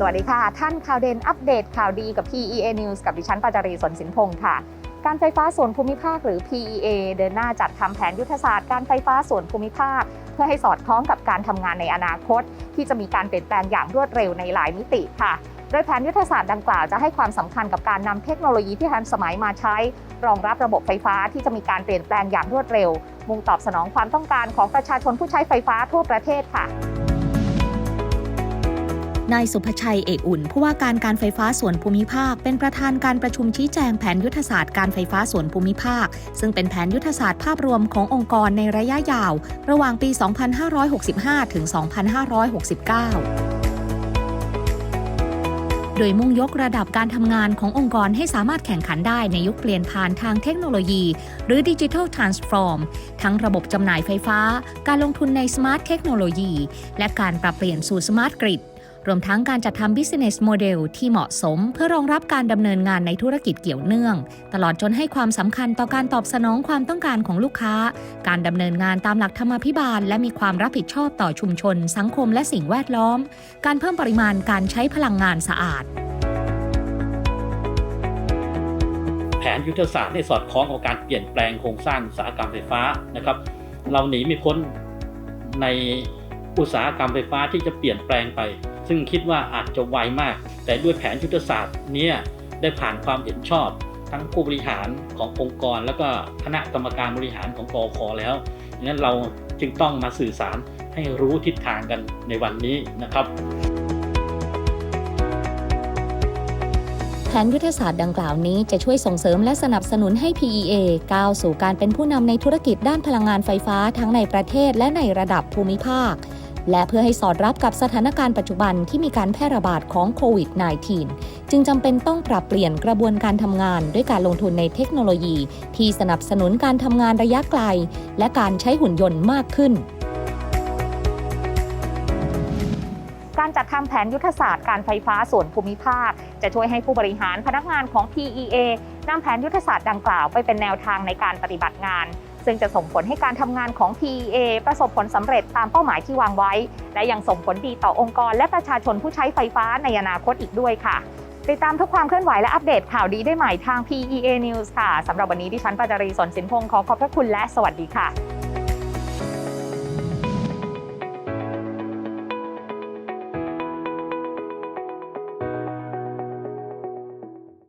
สวัสดีค่ะ ท่านข่าวเด่นอัปเดตข่าวดีกับ PEA News กับดิฉันปาจารีสนสินพงศ์ค่ะ การไฟฟ้าส่วนภูมิภาคหรือ PEA เดินหน้าจัดทำแผนยุทธศาสตร์การไฟฟ้าส่วนภูมิภาค เพื่อให้สอดคล้องกับการทำงานในอนาคต ที่จะมีการเปลี่ยนแปลงอย่างรวดเร็วในหลายมิติค่ะโดยแผนยุทธศาสตร์ดังกล่าวจะให้ความสำคัญกับการนำเทคโนโลยีที่ทันสมัยมาใช้ รองรับระบบไฟฟ้าที่จะมีการเปลี่ยนแปลงอย่างรวดเร็ว มุ่งตอบสนองความต้องการของประชาชนผู้ใช้ไฟฟ้าทั่วประเทศค่ะ นายสุภชัยเอกอุ่น ผู้ว่าการการไฟฟ้าส่วนภูมิภาค เป็นประธานการประชุมชี้แจงแผนยุทธศาสตร์การไฟฟ้าส่วนภูมิภาค ซึ่งเป็นแผนยุทธศาสตร์ภาพรวมขององค์กรในระยะยาว ระหว่างปี 2565 ถึง 2569โดยมุ่งยกระดับการทำงานขององค์กรให้สามารถแข่งขันได้ในยุคเปลี่ยนผ่านทางเทคโนโลยี หรือ Digital Transform ทั้งระบบจำหน่ายไฟฟ้า การลงทุนใน Smart เทคโนโลยี และการปรับเปลี่ยนสู่ Smart Grid ร รวมทั้งการจัดทำ business model ที่เหมาะสม เพื่อรองรับการดำเนินงานในธุรกิจเกี่ยวเนื่อง ตลอดจนให้ความสำคัญต่อการตอบสนองความต้องการของลูกค้า การดำเนินงานตามหลักธรรมาภิบาล และมีความรับผิดชอบต่อชุมชน สังคมและสิ่งแวดล้อม การเพิ่มปริมาณการใช้พลังงานสะอาด แผนยุทธศาสตร์ให้สอดคล้องกับการเปลี่ยนแปลงโครงสร้างอุตสาหกรรมไฟฟ้านะครับ เราหนีไม่พ้นในอุตสาหกรรมไฟฟ้าที่จะเปลี่ยนแปลงไป ซึ่งคิดว่าอาจจะไวมาก แต่ด้วยแผนยุทธศาสตร์เนี้ได้ผ่านความเห็นชอบ ทั้งผู้บริหารขององค์กร แล้วก็คณะกรรมการบริหารของกอคอแล้วดังนั้นเราจึงต้องมาสื่อสารให้รู้ทิศทางกันในวันนี้นะครับแผนยุทธศาสตร์ดังกล่าวนี้จะช่วยส่งเสริมและสนับสนุนให้ PEA ก้าวสู่การเป็นผู้นำในธุรกิจด้านพลังงานไฟฟ้าทั้งในประเทศและในระดับภูมิภาค และเพื่อให้สอดรับกับสถานการณ์ปัจจุบันที่มีการแพร่ระบาดของโควิด -19 จึงจำเป็นต้องปรับเปลี่ยนกระบวนการทำงาน ด้วยการลงทุนในเทคโนโลยี ที่สนับสนุนการทำงานระยะไกล และการใช้หุ่นยนต์มากขึ้นการจัดทำแผนยุทธศาสตร์การไฟฟ้าส่วนภูมิภาค จะช่วยให้ผู้บริหารพนักงานของ PEA นำแผนยุทธศาสตร์ดังกล่าวไปเป็นแนวทางในการปฏิบัติงาน ซึ่งจะส่งผลให้การทำงานของ PEA ประสบผลสำเร็จตามเป้าหมายที่วางไว้ และยังส่งผลดีต่อองค์กรและประชาชนผู้ใช้ไฟฟ้าในอนาคตอีกด้วยค่ะ ติดตามทุกความเคลื่อนไหวและอัปเดตข่าวดีได้ใหม่ทาง PEA News ค่ะสำหรับวันนี้ดิฉันปาจารีสนสินพงศ์ขอขอบพระคุณและสวัสดีค่ะ